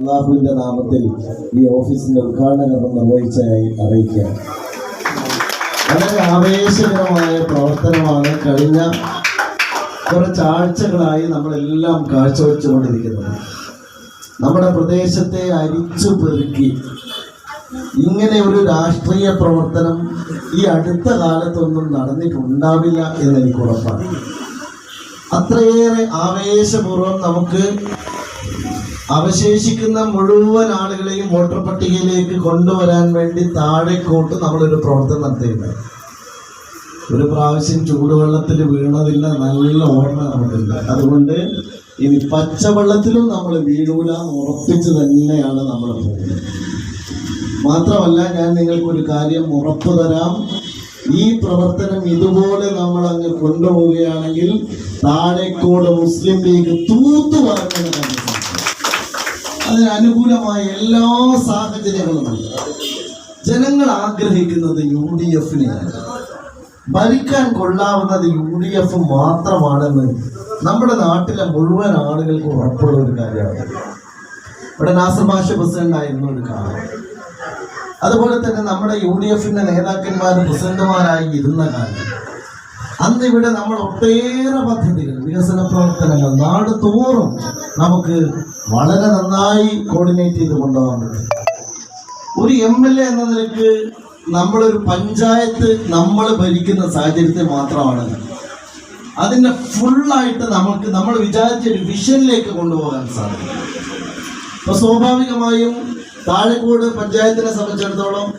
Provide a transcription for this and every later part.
അള്ളാഹുവിന്റെ നാമത്തിൽ ഈ ഓഫീസിന്റെ ഉദ്ഘാടനം നിർവഹിച്ചതായി അറിയിക്കുക. വളരെ ആവേശകരമായ പ്രവർത്തനമാണ് കഴിഞ്ഞ കുറച്ചാഴ്ചകളായി നമ്മളെല്ലാം കാഴ്ചവെച്ചുകൊണ്ടിരിക്കുന്നത്. നമ്മുടെ പ്രദേശത്തെ അരിച്ചു പെറുക്കി. ഇങ്ങനെ ഒരു രാഷ്ട്രീയ പ്രവർത്തനം ഈ അടുത്ത കാലത്തൊന്നും നടന്നിട്ടുണ്ടാവില്ല എന്ന് എനിക്ക് ഉറപ്പാണ്. അത്രയേറെ ആവേശപൂർവം നമുക്ക് അവശേഷിക്കുന്ന മുഴുവൻ ആളുകളെയും വോട്ടർ പട്ടികയിലേക്ക് കൊണ്ടുവരാൻ വേണ്ടി താഴേക്കോട്ട് നമ്മളൊരു പ്രവർത്തനം നടത്തിയിട്ടുണ്ട്. ഒരു പ്രാവശ്യം ചൂടുവെള്ളത്തിൽ വീണതില്ല നല്ല ഓർമ്മ നമുക്കില്ല അതുകൊണ്ട് ഇനി പച്ചവെള്ളത്തിലും നമ്മൾ വീഴൂല എന്ന് ഉറപ്പിച്ച് തന്നെയാണ് നമ്മൾ പോകുന്നത്. മാത്രമല്ല ഞാൻ നിങ്ങൾക്കൊരു കാര്യം ഉറപ്പു തരാം. ഈ പ്രവർത്തനം ഇതുപോലെ നമ്മൾ അങ്ങ് കൊണ്ടുപോവുകയാണെങ്കിൽ താഴേക്കോട് മുസ്ലിം ലീഗ് തൂത്തു പറഞ്ഞത് അതിന് അനുകൂലമായ എല്ലാ സാഹചര്യങ്ങളുമുണ്ട് ജനങ്ങൾ ആഗ്രഹിക്കുന്നത് യു ഡി എഫിനെയാണ് ഭരിക്കാൻ കൊള്ളാവുന്നത് യു ഡി എഫ് മാത്രമാണെന്ന് നമ്മുടെ നാട്ടിലെ മുഴുവൻ ആളുകൾക്ക് ഉറപ്പുള്ള ഒരു കാര്യമാണ്. ഇവിടെ നാസർ ഭാഷ പ്രസിഡന്റായിരുന്നു ഒരു കാലം. അതുപോലെ തന്നെ നമ്മുടെ യു ഡി എഫിന്റെ നേതാക്കന്മാർ പ്രസിഡന്റുമാരായി ഇരുന്ന കാലം. അന്ന് ഇവിടെ നമ്മൾ ഒട്ടേറെ പദ്ധതികൾ വികസന പ്രവർത്തനങ്ങൾ നാട് തോറും നമുക്ക് വളരെ നന്നായി കോർഡിനേറ്റ് ചെയ്ത് കൊണ്ടുപോകാൻ പറ്റും. ഒരു എം എൽ എ എന്ന നിലയ്ക്ക് നമ്മളൊരു പഞ്ചായത്ത് നമ്മൾ ഭരിക്കുന്ന സാഹചര്യത്തിൽ മാത്രമാണ്. അതിന്റെ ഫുള്ളായിട്ട് നമുക്ക് നമ്മൾ വിചാരിച്ച ഒരു വിഷനിലേക്ക് കൊണ്ടുപോകാൻ സാധിക്കും. അപ്പൊ സ്വാഭാവികമായും താഴെക്കോട് പഞ്ചായത്തിനെ സംബന്ധിച്ചിടത്തോളം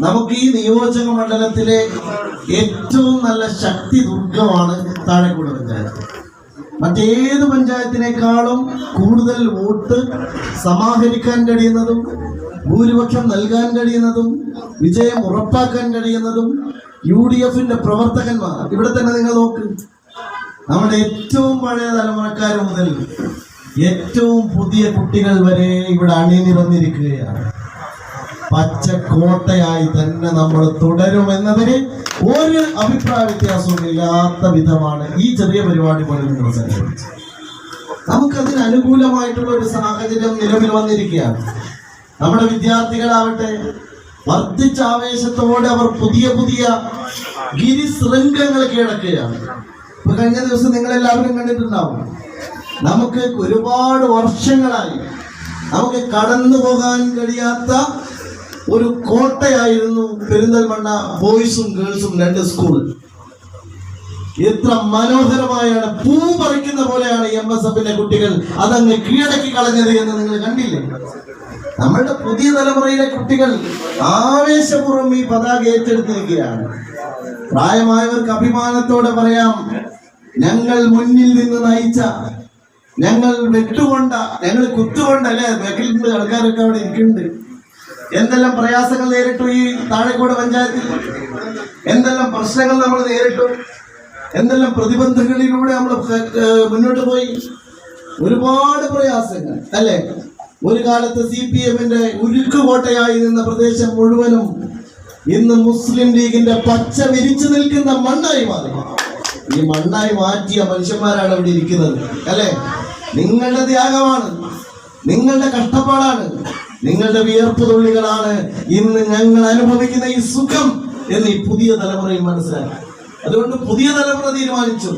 നമുക്ക് ഈ നിയോജക മണ്ഡലത്തിലെ ഏറ്റവും നല്ല ശക്തി ദുർഗമാണ് താഴെക്കോട് പഞ്ചായത്ത്. മറ്റേത് പഞ്ചായത്തിനേക്കാളും കൂടുതൽ വോട്ട് സമാഹരിക്കാൻ കഴിയുന്നതും ഭൂരിപക്ഷം നൽകാൻ കഴിയുന്നതും വിജയം ഉറപ്പാക്കാൻ കഴിയുന്നതും യു ഡി എഫിന്റെ പ്രവർത്തകന്മാർ. ഇവിടെ തന്നെ നിങ്ങൾ നോക്ക്. നമ്മുടെ ഏറ്റവും പഴയ തലമുറക്കാർ മുതൽ ഏറ്റവും പുതിയ കുട്ടികൾ വരെ ഇവിടെ അണിനിരന്നിരിക്കുകയാണ്. പച്ചക്കോട്ടയായി തന്നെ നമ്മൾ തുടരുമെന്നതിന് ഒരു അഭിപ്രായ വ്യത്യാസവും ഇല്ലാത്ത വിധമാണ് ഈ ചെറിയ പരിപാടി പോലും നിങ്ങൾ സംഘടിപ്പിച്ചത്. നമുക്കതിന് അനുകൂലമായിട്ടുള്ള ഒരു സാഹചര്യം നിലവിൽ വന്നിരിക്കുകയാണ്. നമ്മുടെ വിദ്യാർത്ഥികളാവട്ടെ വർദ്ധിച്ച ആവേശത്തോടെ അവർ പുതിയ പുതിയ ഗിരിശൃംഗങ്ങൾ കീഴടക്കുകയാണ്. ഇപ്പൊ കഴിഞ്ഞ ദിവസം നിങ്ങൾ എല്ലാവരും കണ്ടിട്ടുണ്ടാവും. നമുക്ക് ഒരുപാട് വർഷങ്ങളായി നമുക്ക് കടന്നു പോകാൻ കഴിയാത്ത ഒരു കോട്ടയായിരുന്നു പെരിന്തൽമണ്ണ ബോയ്സും ഗേൾസും രണ്ട് സ്കൂൾ. എത്ര മനോഹരമായാണ് പൂ പറിക്കുന്ന പോലെയാണ് എം എസ് എഫിന്റെ കുട്ടികൾ അതങ്ങ് കീഴടക്കി കളഞ്ഞത് എന്ന് നിങ്ങൾ കണ്ടില്ലേ? നമ്മളുടെ പുതിയ തലമുറയിലെ കുട്ടികൾ ആവേശപൂർവം ഈ പതാക ഏറ്റെടുത്തിരിക്കുകയാണ് പ്രായമായവർക്ക് അഭിമാനത്തോടെ പറയാം ഞങ്ങൾ മുന്നിൽ നിന്ന് നയിച്ച ഞങ്ങൾ വെട്ടുകൊണ്ട ഞങ്ങൾ കുത്തുകൊണ്ട അല്ലെ വെക്കിൽ ആൾക്കാരൊക്കെ അവിടെ ഇരിക്കുന്നുണ്ട്. എന്തെല്ലാം പ്രയാസങ്ങൾ നേരിട്ടു ഈ താഴെക്കോട് പഞ്ചായത്തിൽ? എന്തെല്ലാം പ്രശ്നങ്ങൾ നമ്മൾ നേരിട്ടു? എന്തെല്ലാം പ്രതിബന്ധങ്ങളിലൂടെ നമ്മൾ മുന്നോട്ട് പോയി? ഒരുപാട് പ്രയാസങ്ങൾ അല്ലെ? ഒരു കാലത്ത് സി പി എമ്മിന്റെ ഉരുക്കുകോട്ടയായി നിന്ന പ്രദേശം മുഴുവനും ഇന്ന് മുസ്ലിം ലീഗിന്റെ പച്ച വിരിച്ചു നിൽക്കുന്ന മണ്ണായി മാറി. ഈ മണ്ണായി മാറ്റിയ മനുഷ്യന്മാരാണ് അവിടെ ഇരിക്കുന്നത് അല്ലെ? നിങ്ങളുടെ ത്യാഗമാണ് നിങ്ങളുടെ കഷ്ടപ്പാടാണ്. നിങ്ങളുടെ വിയർപ്പ് തുള്ളികളാണ്. ഇന്ന് ഞങ്ങൾ അനുഭവിക്കുന്ന ഈ സുഖം എന്ന് ഈ പുതിയ തലമുറയിൽ മനസ്സിലാക്കി. അതുകൊണ്ട് പുതിയ തലമുറ തീരുമാനിച്ചു.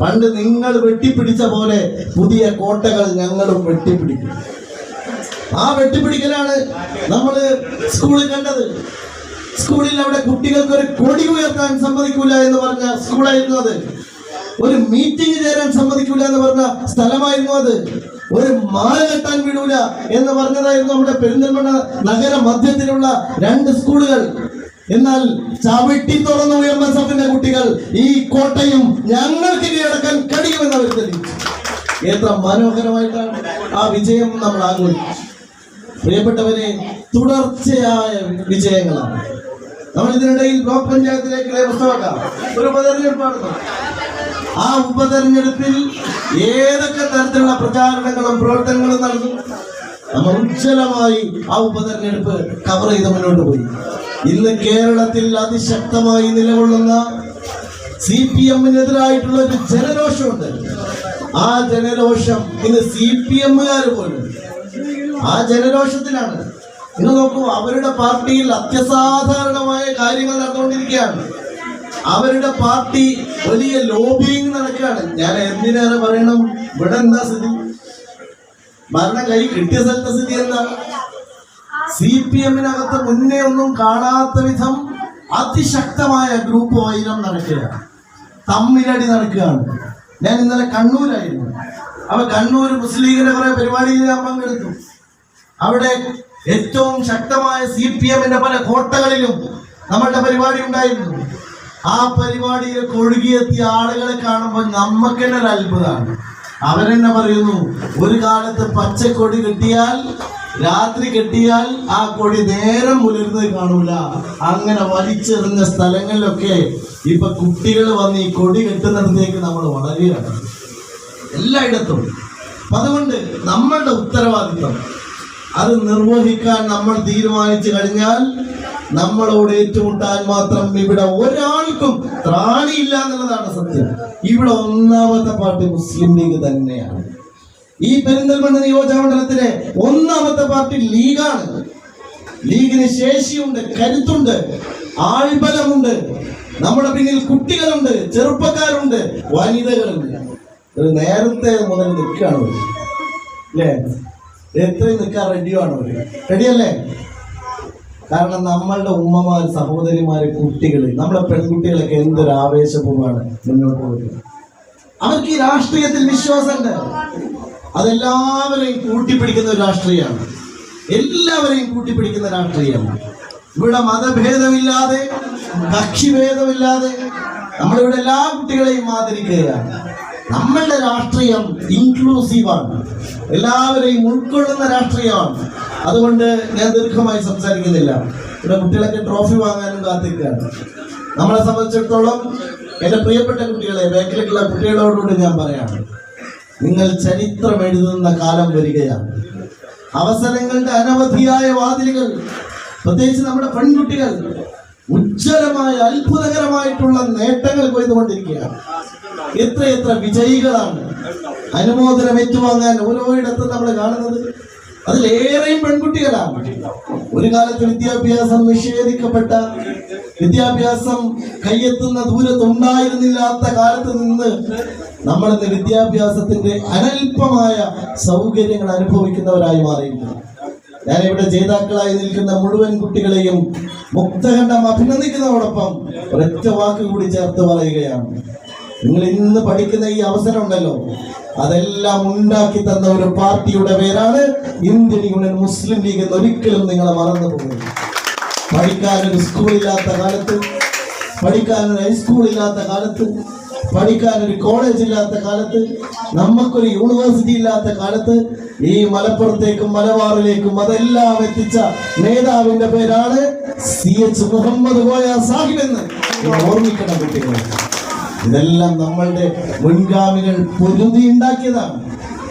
പണ്ട് നിങ്ങൾ വെട്ടിപ്പിടിച്ച പോലെ പുതിയ കോട്ടകൾ ഞങ്ങളും വെട്ടിപ്പിടിക്കും. ആ വെട്ടിപ്പിടിക്കലാണ് നമ്മൾ സ്കൂളിൽ കണ്ടത്. സ്കൂളിൽ അവിടെ കുട്ടികൾക്ക് ഒരു കൊടി ഉയർത്താൻ സമ്മതിക്കൂല എന്ന് പറഞ്ഞ സ്കൂളായിരുന്നു അത്. ഒരു മീറ്റിംഗ് ചേരാൻ സമ്മതിക്കൂല എന്ന് പറഞ്ഞ സ്ഥലമായിരുന്നു അത്. ഒരു മാല കെട്ടാൻ വിടൂല എന്ന് പറഞ്ഞതായിരുന്നു നമ്മുടെ പെരിന്തൽമണ്ണ നഗര മധ്യത്തിലുള്ള രണ്ട് സ്കൂളുകൾ. എന്നാൽ ചവിട്ടി തുറന്നു എം എസ് എഫിന്റെ കുട്ടികൾ ഈ കോട്ടയും ഞങ്ങൾക്ക് കീഴടക്കാൻ കഴിയുമെന്ന് അവർ തെളിയിച്ചു എത്ര മനോഹരമായിട്ടാണ് ആ വിജയം നമ്മൾ ആഘോഷിച്ചു പ്രിയപ്പെട്ടവരെ തുടർച്ചയായ വിജയങ്ങളാണ്. നമ്മൾ ഇതിനിടയിൽ ബ്ലോക്ക് പഞ്ചായത്തിലേക്കുള്ള പുസ്തകമാക്കാം ഒരു ഉപതെരഞ്ഞെടുപ്പ് നടന്നു ആ ഉപതെരഞ്ഞെടുപ്പിൽ ഏതൊക്കെ തരത്തിലുള്ള പ്രചാരണങ്ങളും പ്രവർത്തനങ്ങളും നടന്നു? നമ്മൾ ഉജ്ജ്വലമായി ആ ഉപതെരഞ്ഞെടുപ്പ് കവർ ചെയ്ത് മുന്നോട്ട് പോയി. ഇന്ന് കേരളത്തിൽ അതിശക്തമായി നിലകൊള്ളുന്ന സി പി എമ്മിനെതിരായിട്ടുള്ള ഒരു ജനരോഷമുണ്ട്. ആ ജനരോഷം ഇന്ന് സി പി എമ്മുകാർ പോലും ആ ജനരോഷത്തിലാണ് ഇന്ന് നോക്കൂ അവരുടെ പാർട്ടിയിൽ അത്യസാധാരണമായ കാര്യങ്ങൾ നടന്നുകൊണ്ടിരിക്കുകയാണ്. അവരുടെ പാർട്ടി വലിയ ലോബിയിങ് നടക്കുകയാണ്. ഞാൻ എന്തിനാണ് പറയണം? ഇവിടെ എന്താ സ്ഥിതി? ഭരണം കൈ കിട്ടിയ സ്ഥലത്തെ സ്ഥിതി എന്താ? സി പി എമ്മിനകത്ത് മുന്നേ ഒന്നും കാണാത്ത വിധം അതിശക്തമായ ഗ്രൂപ്പ് വൈരം നടക്കുകയാണ്. തമ്മിലടി നടക്കുകയാണ്. ഞാൻ ഇന്നലെ കണ്ണൂരായിരുന്നു. അപ്പൊ കണ്ണൂർ മുസ്ലിം കുറെ പരിപാടിയിൽ ഞാൻ പങ്കെടുത്തു. അവിടെ ഏറ്റവും ശക്തമായ സി പി എമ്മിന്റെ പല കോട്ടകളിലും നമ്മളുടെ പരിപാടി ഉണ്ടായിരുന്നു. ആ പരിപാടിയിൽ ഒഴുകിയെത്തിയ ആളുകളെ കാണുമ്പോൾ നമുക്ക് തന്നെ ഒരു അത്ഭുതമാണ് അവരെന്നെ പറയുന്നു ഒരു കാലത്ത് പച്ചക്കൊടി കിട്ടിയാൽ രാത്രി കെട്ടിയാൽ ആ കൊടി നേരം പുലരുന്നത് കാണൂല. അങ്ങനെ വലിച്ചെറിഞ്ഞ സ്ഥലങ്ങളിലൊക്കെ ഇപ്പൊ കുട്ടികൾ വന്ന് ഈ കൊടി കെട്ടുന്നിടത്തേക്ക് നമ്മൾ വളരുകയാണ്. എല്ലായിടത്തും. അതുകൊണ്ട് നമ്മളുടെ ഉത്തരവാദിത്വം അത് നിർവഹിക്കാൻ നമ്മൾ തീരുമാനിച്ചു കഴിഞ്ഞാൽ നമ്മളോട് ഏറ്റുമുട്ടാൻ മാത്രം ഇവിടെ ഒരാൾക്കും ത്രാണിയില്ല എന്നുള്ളതാണ് സത്യം. ഇവിടെ ഒന്നാമത്തെ പാർട്ടി മുസ്ലിം ലീഗ് തന്നെയാണ്. ഈ പെരിന്തൽമണ്ണ നിയോജകമണ്ഡലത്തിലെ ഒന്നാമത്തെ പാർട്ടി ലീഗാണ്. ലീഗിന് ശേഷിയുണ്ട് കരുത്തുണ്ട് ആൾബലമുണ്ട്. നമ്മുടെ പിന്നിൽ കുട്ടികളുണ്ട് ചെറുപ്പക്കാരുണ്ട് വനിതകളുണ്ട്. നേരത്തെ മുതൽ നിൽക്കുകയാണ്. അല്ലേ? എത്രയും നിൽക്കാൻ റെഡിയാണ് അവർ റെഡിയല്ലേ കാരണം നമ്മളുടെ ഉമ്മമാർ സഹോദരിമാര് കുട്ടികൾ നമ്മളെ പെൺകുട്ടികളൊക്കെ എന്തൊരു ആവേശപൂർവമാണ് മുന്നോട്ട് പോകുന്നത് അവർക്ക് ഈ രാഷ്ട്രീയത്തിൽ വിശ്വാസമുണ്ട്. അതെല്ലാവരെയും കൂട്ടിപ്പിടിക്കുന്ന ഒരു രാഷ്ട്രീയമാണ്. എല്ലാവരെയും കൂട്ടിപ്പിടിക്കുന്ന രാഷ്ട്രീയമാണ്. ഇവിടെ മതഭേദമില്ലാതെ കക്ഷിഭേദമില്ലാതെ നമ്മളിവിടെ എല്ലാ കുട്ടികളെയും ആദരിക്കുകയാണ്. നമ്മളുടെ രാഷ്ട്രീയം ഇൻക്ലൂസീവാണ് എല്ലാവരെയും ഉൾക്കൊള്ളുന്ന രാഷ്ട്രീയമാണ്. അതുകൊണ്ട് ഞാൻ ദീർഘമായി സംസാരിക്കുന്നില്ല. ഇവിടെ കുട്ടികളൊക്കെ ട്രോഫി വാങ്ങാനും കാത്തിരിക്കുകയാണ്. നമ്മളെ സംബന്ധിച്ചിടത്തോളം എന്റെ പ്രിയപ്പെട്ട കുട്ടികളെ ബാക്കിലേക്കുള്ള കുട്ടികളോടുകൂടി ഞാൻ പറയാം. നിങ്ങൾ ചരിത്രം എഴുതുന്ന കാലം വരികയാണ്. അവസരങ്ങളുടെ അനവധിയായ വാതിലുകൾ പ്രത്യേകിച്ച് നമ്മുടെ പെൺകുട്ടികൾ ഉജ്ജ്വലമായ അത്ഭുതകരമായിട്ടുള്ള നേട്ടങ്ങൾ കൊയ്തുകൊണ്ടിരിക്കുകയാണ്. എത്രയെത്ര വിജയികളാണ്. അനുമോദനം ഏറ്റുവാങ്ങാൻ ഓരോയിടത്തും നമ്മൾ കാണുന്നത്. അതിലേറെയും പെൺകുട്ടികളാണ്. ഒരു കാലത്ത് വിദ്യാഭ്യാസം നിഷേധിക്കപ്പെട്ട വിദ്യാഭ്യാസം കയ്യെത്തുന്ന ദൂരത്തുണ്ടായിരുന്നില്ലാത്ത കാലത്ത് നിന്ന് നമ്മളിന്ന് വിദ്യാഭ്യാസത്തിന്റെ അനൽപമായ സൗകര്യങ്ങൾ അനുഭവിക്കുന്നവരായി മാറിയിട്ടുണ്ട് ഇവിടെ ജേതാക്കളായി നിൽക്കുന്ന മുഴുവൻ കുട്ടികളെയും മുക്തകണ്ഠം അഭിനന്ദിക്കുന്നതോടൊപ്പം ഒരൊറ്റ വാക്ക് കൂടി ചേർത്ത് പറയുകയാണ്. നിങ്ങൾ ഇന്ന് പഠിക്കുന്ന ഈ അവസരം ഉണ്ടല്ലോ അതെല്ലാം ഉണ്ടാക്കി തന്ന ഒരു പാർട്ടിയുടെ പേരാണ് ഇന്ത്യൻ യൂണിയൻ മുസ്ലിം ലീഗ് എന്ന് ഒരിക്കലും നിങ്ങൾ മറന്നു പോകുന്നു പഠിക്കാൻ ഒരു സ്കൂളില്ലാത്ത കാലത്ത് പഠിക്കാൻ ഒരു ഹൈസ്കൂൾ ഇല്ലാത്ത കാലത്ത് പഠിക്കാൻ ഒരു കോളേജ് ഇല്ലാത്ത കാലത്ത് നമുക്കൊരു യൂണിവേഴ്സിറ്റി ഇല്ലാത്ത കാലത്ത് ഈ മലപ്പുറത്തേക്കും മലബാറിലേക്കും അതെല്ലാം എത്തിച്ച നേതാവിന്റെ പേരാണ് സി എച്ച് മുഹമ്മദ് കോയ സാഹിബ് എന്ന്. ഓർമ്മിക്കണം കുട്ടികളെ. ഇതെല്ലാം നമ്മളുടെ മുൻഗാമികൾ പൊരുതി ഉണ്ടാക്കിയതാണ്.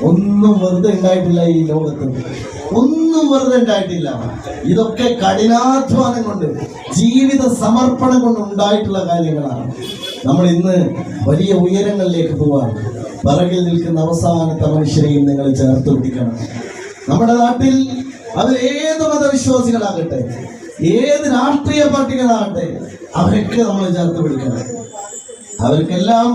ഒന്നും വെറുതെ ഉണ്ടായിട്ടില്ല ഈ ലോകത്ത്. ഒന്നും വെറുതെ ഉണ്ടായിട്ടില്ല. ഇതൊക്കെ കഠിനാധ്വാനം കൊണ്ട് ജീവിത സമർപ്പണം കൊണ്ട് ഉണ്ടായിട്ടുള്ള കാര്യങ്ങളാണ്. നമ്മൾ ഇന്ന് വലിയ ഉയരങ്ങളിലേക്ക് പോവാണ്. പിറകിൽ നിൽക്കുന്ന അവസാനത്തെ മനുഷ്യരെയും നിങ്ങൾ ചേർത്ത് പിടിക്കണം. നമ്മുടെ നാട്ടിൽ അത് ഏത് മതവിശ്വാസികളാകട്ടെ ഏത് രാഷ്ട്രീയ പാർട്ടികളാകട്ടെ അവരൊക്കെ നമ്മൾ ചേർത്ത് പിടിക്കണം. അവർക്കെല്ലാം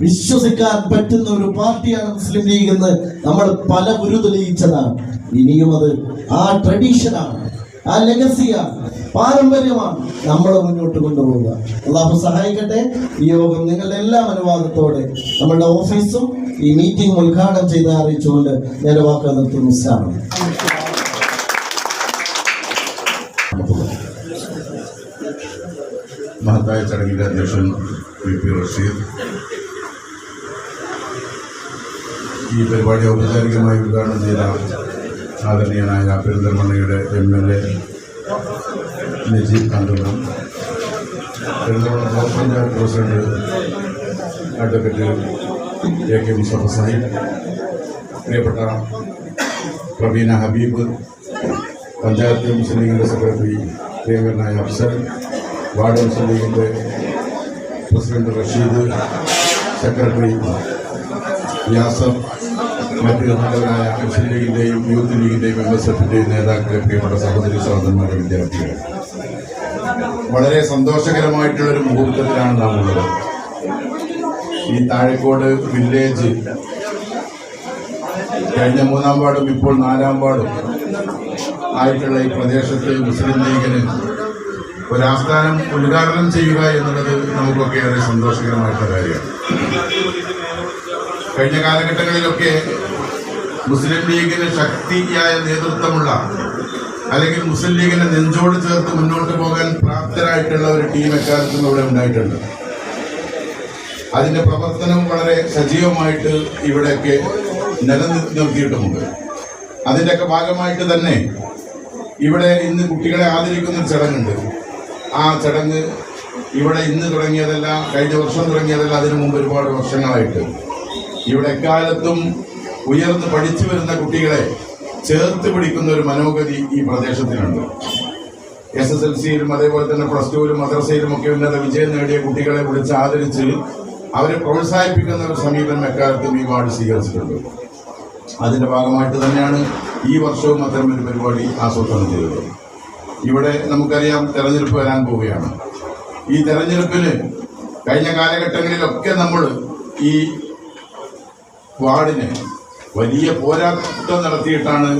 വിശ്വസിക്കാൻ പറ്റുന്ന ഒരു പാർട്ടിയാണ് മുസ്ലിം ലീഗ് എന്ന് നമ്മൾ പല ഗുരു തെളിയിച്ചതാണ്. ഇനിയും അത് ആ ട്രഡീഷനാണ് ആ ലെഗസിയാണ് പാരമ്പര്യമാണ് നമ്മൾ മുന്നോട്ട് കൊണ്ടുപോവുക. അള്ളാഹു സഹായിക്കട്ടെ. ഈ യോഗം നിങ്ങളുടെ എല്ലാ അനുവാദത്തോടെ നമ്മളുടെ ഓഫീസും ഈ മീറ്റിംഗ് ഉദ്ഘാടനം ചെയ്ത് അറിയിച്ചുകൊണ്ട് ഞാൻ നിർത്തുന്നു. മഹത്തായ ചടങ്ങിന്റെ അധ്യക്ഷൻ വി പി റഷീദ്. ഈ പരിപാടി ഔപചാരികമായി ഉദ്ഘാടനം ചെയ്ത ആദരണീയനായ പെരിന്തൽമണ്ണയുടെ M L A Najeeb Kanthapuram. Perinthalmanna block panchayat president advocate A K Mustafa Sahib പ്രിയപ്പെട്ട പ്രവീണ ഹബീബ് പഞ്ചായത്ത് മുസ്ലിം ലീഗിന്റെ സെക്രട്ടറി പ്രിയങ്കരനായ അഫ്സൽ വാർഡ് മുസ്ലിം ലീഗിന്റെ പ്രസിഡന്റ് റഷീദ് സെക്രട്ടറി യാസർ മറ്റ് നല്ലവരായ മുസ്ലിം ലീഗിന്റെയും യൂത്ത് ലീഗിന്റെയും എം എസ് എഫിന്റെയും നേതാക്കളെ പ്രിയപ്പെട്ട സഹോദരി സഹോദരന്മാരുടെ വിദ്യാർത്ഥികൾ വളരെ സന്തോഷകരമായിട്ടുള്ളൊരു മുഹൂർത്തത്തിലാണ് നാം ഉള്ളത്. ഈ താഴേക്കോട് വില്ലേജ് കഴിഞ്ഞ മൂന്നാം വാർഡും ഇപ്പോൾ നാലാം വാർഡും ആയിട്ടുള്ള ഈ പ്രദേശത്ത് മുസ്ലിം ലീഗിന് ഒരു ആസ്ഥാനം ഉദ്ഘാടനം ചെയ്യുക എന്നുള്ളത് നമുക്കൊക്കെ ഏറെ സന്തോഷകരമായിട്ടുള്ള കാര്യമാണ്. കഴിഞ്ഞ കാലഘട്ടങ്ങളിലൊക്കെ മുസ്ലിം ലീഗിന് ശക്തിയായ നേതൃത്വമുള്ള അല്ലെങ്കിൽ മുസ്ലിം ലീഗിനെ നെഞ്ചോട് ചേർത്ത് മുന്നോട്ട് പോകാൻ പ്രാപ്തരായിട്ടുള്ള ഒരു ടീം എക്കാലത്തും ഇവിടെ ഉണ്ടായിട്ടുണ്ട്. അതിന്റെ പ്രവർത്തനം വളരെ സജീവമായിട്ട് ഇവിടെയൊക്കെ നിലനിർത്തിയിട്ടുമുണ്ട്. അതിന്റെയൊക്കെ ഭാഗമായിട്ട് തന്നെ ഇവിടെ ഇന്ന് കുട്ടികളെ ആദരിക്കുന്ന ഒരു ചടങ്ങുണ്ട്. ആ ചടങ്ങ് ഇവിടെ ഇന്ന് തുടങ്ങിയതല്ല കഴിഞ്ഞ വർഷം തുടങ്ങിയതല്ല അതിനു മുമ്പ് ഒരുപാട് വർഷങ്ങളായിട്ട്. ഇവിടെ എക്കാലത്തും ഉയർന്ന് പഠിച്ചു വരുന്ന കുട്ടികളെ ചേർത്ത് പിടിക്കുന്ന ഒരു മനോഗതി ഈ പ്രദേശത്തിനുണ്ട്. എസ് എസ് എൽ സിയിലും അതേപോലെ തന്നെ പ്ലസ് ടുവിലും മദ്രസയിലും ഒക്കെ ഉന്നത വിജയം നേടിയ കുട്ടികളെ വിളിച്ച് ആദരിച്ച് അവരെ പ്രോത്സാഹിപ്പിക്കുന്ന ഒരു സമീപനം എക്കാലത്തും ഈ വാർഡ് സ്വീകരിച്ചിട്ടുണ്ട്. അതിന്റെ ഭാഗമായിട്ട് തന്നെയാണ് ഈ വർഷവും അത്തരം ഒരു പരിപാടി ആസൂത്രണം ചെയ്തത്. ഇവിടെ നമുക്കറിയാം തെരഞ്ഞെടുപ്പ് വരാൻ പോവുകയാണ്. ഈ തെരഞ്ഞെടുപ്പിൽ കഴിഞ്ഞ കാലഘട്ടങ്ങളിലൊക്കെ നമ്മൾ ഈ വാർഡിന് വലിയ പോരാട്ടം നടത്തിയിട്ടാണ്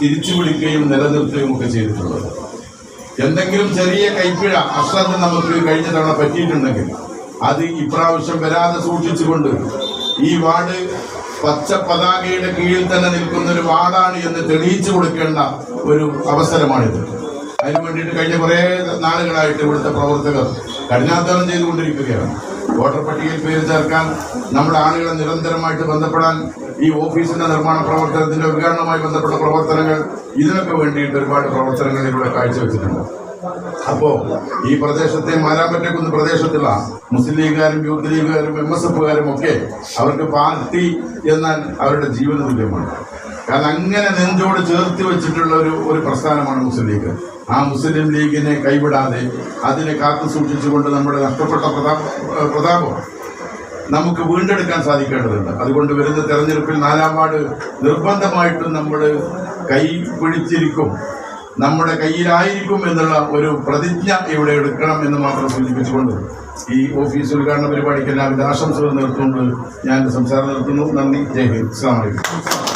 തിരിച്ചു വിളിക്കുകയും നിലനിർത്തുകയും ഒക്കെ ചെയ്തിട്ടുള്ളത്. എന്തെങ്കിലും ചെറിയ കൈപ്പിഴ അശ്രദ്ധ നമുക്ക് കഴിഞ്ഞ തവണ പറ്റിയിട്ടുണ്ടെങ്കിൽ അത് ഇപ്രാവശ്യം വരാതെ സൂക്ഷിച്ചുകൊണ്ട് ഈ വാർഡ് പച്ച പതാകയുടെ കീഴിൽ തന്നെ നിൽക്കുന്ന ഒരു വാർഡാണ് എന്ന് തെളിയിച്ചു കൊടുക്കേണ്ട ഒരു അവസരമാണിത്. അതിനു വേണ്ടിയിട്ട് കഴിഞ്ഞ കുറേ നാളുകളായിട്ട് ഇവിടുത്തെ പ്രവർത്തകർ കഠിനാധ്വാനം ചെയ്തുകൊണ്ടിരിക്കുകയാണ്. വോട്ടർ പട്ടികയിൽ പേര് ചേർക്കാൻ നമ്മുടെ ആളുകളെ നിരന്തരമായിട്ട് ബന്ധപ്പെടാൻ ഈ ഓഫീസിന്റെ നിർമ്മാണ പ്രവർത്തനത്തിന്റെ ഉദ്ഘാടനവുമായി ബന്ധപ്പെട്ട പ്രവർത്തനങ്ങൾ ഇതിനൊക്കെ വേണ്ടിയിട്ട് ഒരുപാട് പ്രവർത്തനങ്ങൾ ഇവിടെ കാഴ്ചവെച്ചിട്ടുണ്ട്. അപ്പോ ഈ പ്രദേശത്തെ മാരാമ്പറ്റക്കുന്ന് പ്രദേശത്തുള്ള മുസ്ലിം ലീഗുകാരും യൂത്ത് ലീഗുകാരും എം എസ് എഫുകാരും ഒക്കെ അവർക്ക് പാർട്ടി എന്നാൽ അവരുടെ ജീവിത തുല്യമാണ്. കാരണം അങ്ങനെ നെഞ്ചോട് ചേർത്തി വെച്ചിട്ടുള്ള ഒരു ഒരു പ്രസ്ഥാനമാണ് മുസ്ലിം ലീഗ്. ആ മുസ്ലിം ലീഗിനെ കൈവിടാതെ അതിനെ കാത്തു സൂക്ഷിച്ചുകൊണ്ട് നമ്മുടെ നഷ്ടപ്പെട്ട പ്രതാപ നമുക്ക് വീണ്ടെടുക്കാൻ സാധിക്കേണ്ടതുണ്ട്. അതുകൊണ്ട് വരുന്ന തെരഞ്ഞെടുപ്പിൽ നാലാം വാർഡ് നിർബന്ധമായിട്ടും നമ്മൾ കൈ പിടിച്ചിരിക്കും. നമ്മുടെ കയ്യിലായിരിക്കും എന്നുള്ള ഒരു പ്രതിജ്ഞ ഇവിടെ എടുക്കണം എന്ന് മാത്രം സൂചിപ്പിച്ചുകൊണ്ട് ഈ ഓഫീസ് ഉദ്ഘാടന പരിപാടിക്ക് എല്ലാവിധ ആശംസകൾ നിർത്തുകൊണ്ട് ഞാൻ സംസാരം നിർത്തുന്നു. നന്ദി. ജയ് ഹിന്ദ്. അസ്സാം വലൈക്കും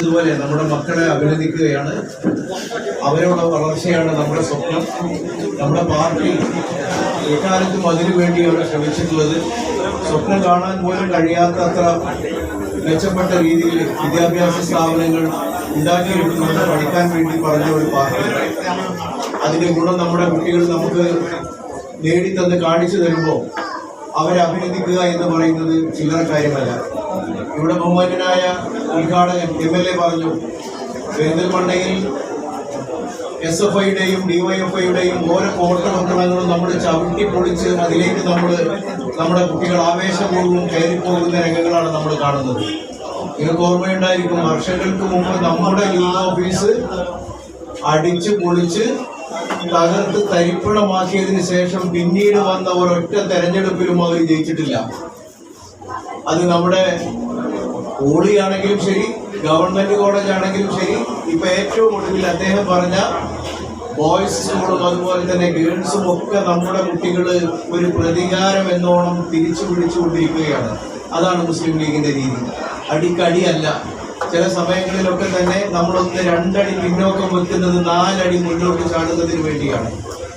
ഇതുപോലെ നമ്മുടെ മക്കളെ അഭിനന്ദിക്കുകയാണ്. അവരുടെ വളർച്ചയാണ് നമ്മുടെ സ്വപ്നം. നമ്മുടെ പാർട്ടി എക്കാലത്തും അതിനു വേണ്ടിയാണ് ശ്രമിച്ചിട്ടുള്ളത്. സ്വപ്നം കാണാൻ പോലും കഴിയാത്ത അത്ര മെച്ചപ്പെട്ട രീതിയിൽ വിദ്യാഭ്യാസ സ്ഥാപനങ്ങൾ ഉണ്ടാക്കിയെടുക്കുന്നത് പഠിക്കാൻ വേണ്ടി പറഞ്ഞ ഒരു പാർട്ടി. അതിന്റെ ഗുണം നമ്മുടെ കുട്ടികൾ നമുക്ക് നേടിത്തന്ന് കാണിച്ചു തരുമ്പോൾ അവരെ അഭിനന്ദിക്കുക എന്ന് പറയുന്നത് ചില്ലറ കാര്യമല്ല. ഇവിടെ ബഹുമാന്യനായ ഉദ്ഘാടകൻ എം എൽ എ പറഞ്ഞു പെരിന്തൽമണ്ണയിൽ എസ് എഫ് ഐയുടെയും ഡിവൈഎഫ്ഐയുടെയും ഓരോ കോട്ടപത്രങ്ങളും നമ്മൾ ചവിട്ടി പൊളിച്ച് അതിലേക്ക് നമ്മൾ നമ്മുടെ കുട്ടികൾ ആവേശപൂർവം കയറിപ്പോകുന്ന രംഗങ്ങളാണ് നമ്മൾ കാണുന്നത്. നിങ്ങൾക്ക് ഓർമ്മയുണ്ടായിരിക്കും വർഷങ്ങൾക്ക് മുമ്പ് നമ്മുടെ ലീഗ് ഓഫീസ് അടിച്ച് പൊളിച്ച് തകർത്ത് തരിപ്പണമാക്കിയതിനു ശേഷം പിന്നീട് വന്ന ഒരൊറ്റ തെരഞ്ഞെടുപ്പിലും അവർ ജയിച്ചിട്ടില്ല. അത് നമ്മുടെ പോളിയാണെങ്കിലും ശരി ഗവൺമെന്റ് കോളേജ് ആണെങ്കിലും ശരി. ഇപ്പൊ ഏറ്റവും ഒടുവിൽ അദ്ദേഹം പറഞ്ഞ ബോയ്സ് സ്കൂളും അതുപോലെ തന്നെ ഗേൾസും ഒക്കെ നമ്മുടെ കുട്ടികൾ ഒരു പ്രതികാരം എന്നോണം തിരിച്ചു പിടിച്ചുകൊണ്ടിരിക്കുകയാണ് അതാണ് മുസ്ലിം ലീഗിന്റെ രീതി. അടിക്കടിയല്ല. ചില സമയങ്ങളിലൊക്കെ തന്നെ നമ്മളൊന്ന് രണ്ടടി പിന്നോക്കം വെക്കുന്നത് നാലടി മുന്നോട്ട് ചാടുന്നതിന് വേണ്ടിയാണ്.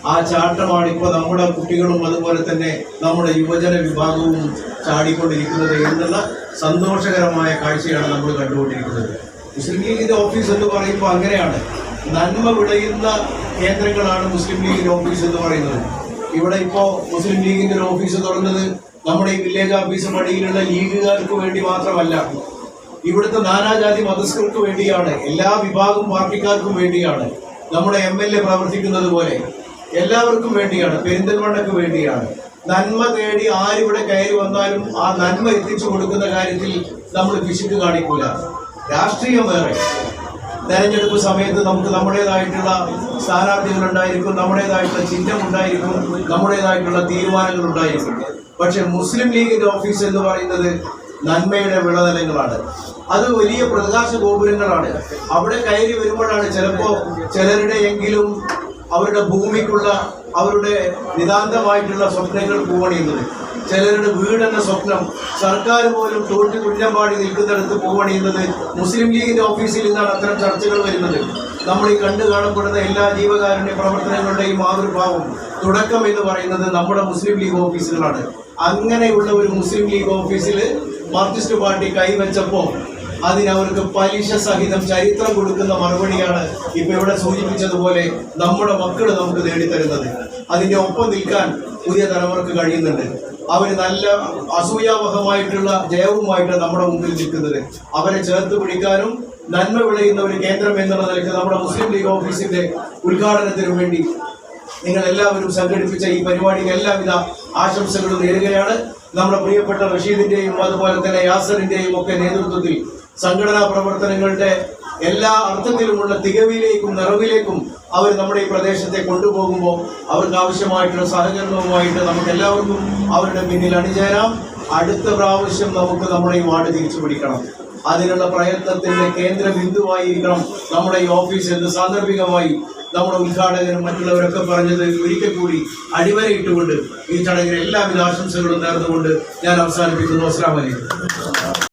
ആ ചാട്ടമാണ് ഇപ്പോൾ നമ്മുടെ കുട്ടികളും അതുപോലെ തന്നെ നമ്മുടെ യുവജന വിഭാഗവും ചാടിക്കൊണ്ടിരിക്കുന്നത് എന്നുള്ള സന്തോഷകരമായ കാഴ്ചയാണ് നമ്മൾ കണ്ടുകൊണ്ടിരിക്കുന്നത്. മുസ്ലിം ലീഗിന്റെ ഓഫീസ് എന്ന് പറയുമ്പോൾ അങ്ങനെയാണ്. നന്മ വിളയുന്ന കേന്ദ്രങ്ങളാണ് മുസ്ലിം ലീഗിന്റെ ഓഫീസ് എന്ന് പറയുന്നത്. ഇവിടെ ഇപ്പോൾ മുസ്ലിം ലീഗിന്റെ ഒരു ഓഫീസ് തുറന്നത് നമ്മുടെ ഈ വില്ലേജ് ഓഫീസ് പടിയിലുള്ള ലീഗുകാർക്ക് വേണ്ടി മാത്രമല്ല. ഇവിടുത്തെ നാനാജാതി മതസ്ഥർക്ക് വേണ്ടിയാണ്. എല്ലാ വിഭാഗം പാർട്ടിക്കാർക്കും വേണ്ടിയാണ്. നമ്മുടെ എം എൽ എ പ്രവർത്തിക്കുന്നത് പോലെ. എല്ലാവർക്കും വേണ്ടിയാണ് പെരിന്തൽമണ്ണക്ക് വേണ്ടിയാണ്. നന്മ തേടി ആരിവിടെ കയറി വന്നാലും ആ നന്മ എത്തിച്ചു കൊടുക്കുന്ന കാര്യത്തിൽ നമ്മൾ പിശുക്ക് കാണിക്കൂല. രാഷ്ട്രീയം വേറെ. തെരഞ്ഞെടുപ്പ് സമയത്ത് നമുക്ക് നമ്മുടേതായിട്ടുള്ള സ്ഥാനാർത്ഥികൾ ഉണ്ടായിരിക്കും നമ്മുടേതായിട്ടുള്ള ചിഹ്നം ഉണ്ടായിരിക്കും നമ്മുടേതായിട്ടുള്ള തീരുമാനങ്ങൾ ഉണ്ടായിരിക്കും പക്ഷെ മുസ്ലിം ലീഗിന്റെ ഓഫീസ് എന്ന് പറയുന്നത് നന്മയുടെ വിളനിലങ്ങളാണ്. അത് വലിയ പ്രകാശ ഗോപുരങ്ങളാണ് അവിടെ കയറി വരുമ്പോഴാണ് ചിലപ്പോ ചിലരുടെയെങ്കിലും അവരുടെ ഭൂമിക്കുള്ള അവരുടെ നിതാന്തമായിട്ടുള്ള സ്വപ്നങ്ങൾ പൂവണിയുന്നത്. ചിലരുടെ വീടെന്ന സ്വപ്നം സർക്കാർ പോലും തോറ്റ് തുല്യം പാടി നിൽക്കുന്നിടത്ത് പൂവണിയുന്നത് മുസ്ലിം ലീഗിന്റെ ഓഫീസിൽ നിന്നാണ് അത്തരം ചർച്ചകൾ വരുന്നത്. നമ്മൾ ഈ കണ്ടു കാണപ്പെടുന്ന എല്ലാ ജീവകാരുണ്യ പ്രവർത്തനങ്ങളുടെയും മാതൃഭാവം തുടക്കം എന്ന് പറയുന്നത് നമ്മുടെ മുസ്ലിം ലീഗ് ഓഫീസുകളാണ്. അങ്ങനെയുള്ള ഒരു മുസ്ലിം ലീഗ് ഓഫീസിൽ മാർക്സിസ്റ്റ് പാർട്ടി കൈവച്ചപ്പോൾ അതിനവർക്ക് പലിശ സഹിതം ചരിത്രം കൊടുക്കുന്ന മറുപടിയാണ് ഇപ്പൊ ഇവിടെ സൂചിപ്പിച്ചതുപോലെ നമ്മുടെ മക്കൾ നമുക്ക് നേടിത്തരുന്നത്. അതിന്റെ ഒപ്പം നിൽക്കാൻ പുതിയ തലമുറയ്ക്ക് കഴിയുന്നുണ്ട്. അവർ നല്ല അസൂയാവഹമായിട്ടുള്ള ജയവുമായിട്ട് നമ്മുടെ മുമ്പിൽ നിൽക്കുന്നത്. അവരെ ചേർത്ത് പിടിക്കാനും നന്മ വിളയുന്ന ഒരു കേന്ദ്രം എന്നുള്ള നിലയ്ക്ക് നമ്മുടെ മുസ്ലിം ലീഗ് ഓഫീസിന്റെ ഉദ്ഘാടനത്തിനു വേണ്ടി നിങ്ങൾ എല്ലാവരും സംഘടിപ്പിച്ച ഈ പരിപാടിക്ക് എല്ലാവിധ ആശംസകളും നേരുകയാണ്. നമ്മുടെ പ്രിയപ്പെട്ട റഷീദിന്റെയും അതുപോലെ തന്നെ യാസറിന്റെയും ഒക്കെ നേതൃത്വത്തിൽ സംഘടനാ പ്രവർത്തനങ്ങളുടെ എല്ലാ അർത്ഥത്തിലുമുള്ള തികവിലേക്കും നിറവിലേക്കും അവർ നമ്മുടെ ഈ പ്രദേശത്തെ കൊണ്ടുപോകുമ്പോൾ അവർക്ക് ആവശ്യമായിട്ടുള്ള സഹകരണവുമായിട്ട് നമുക്ക് എല്ലാവർക്കും അവരുടെ പിന്നിൽ അണിചേരാം. അടുത്ത പ്രാവശ്യം നമുക്ക് നമ്മുടെ ഈ വാർഡ് തിരിച്ചു പിടിക്കണം അതിനുള്ള പ്രയത്നത്തിന്റെ കേന്ദ്ര ബിന്ദുവായിരിക്കണം നമ്മുടെ ഈ ഓഫീസ് എന്ന് സാന്ദർഭികമായി നമ്മുടെ ഉദ്ഘാടകരും മറ്റുള്ളവരൊക്കെ പറഞ്ഞത് ഒരിക്കൽ കൂടി അടിവരയിട്ടുകൊണ്ട് ഈ ചടങ്ങിന് എല്ലാവിധ ആശംസകളും നേർന്നുകൊണ്ട് ഞാൻ അവസാനിപ്പിക്കുന്നു. അസ്ലാം വലൈക്കും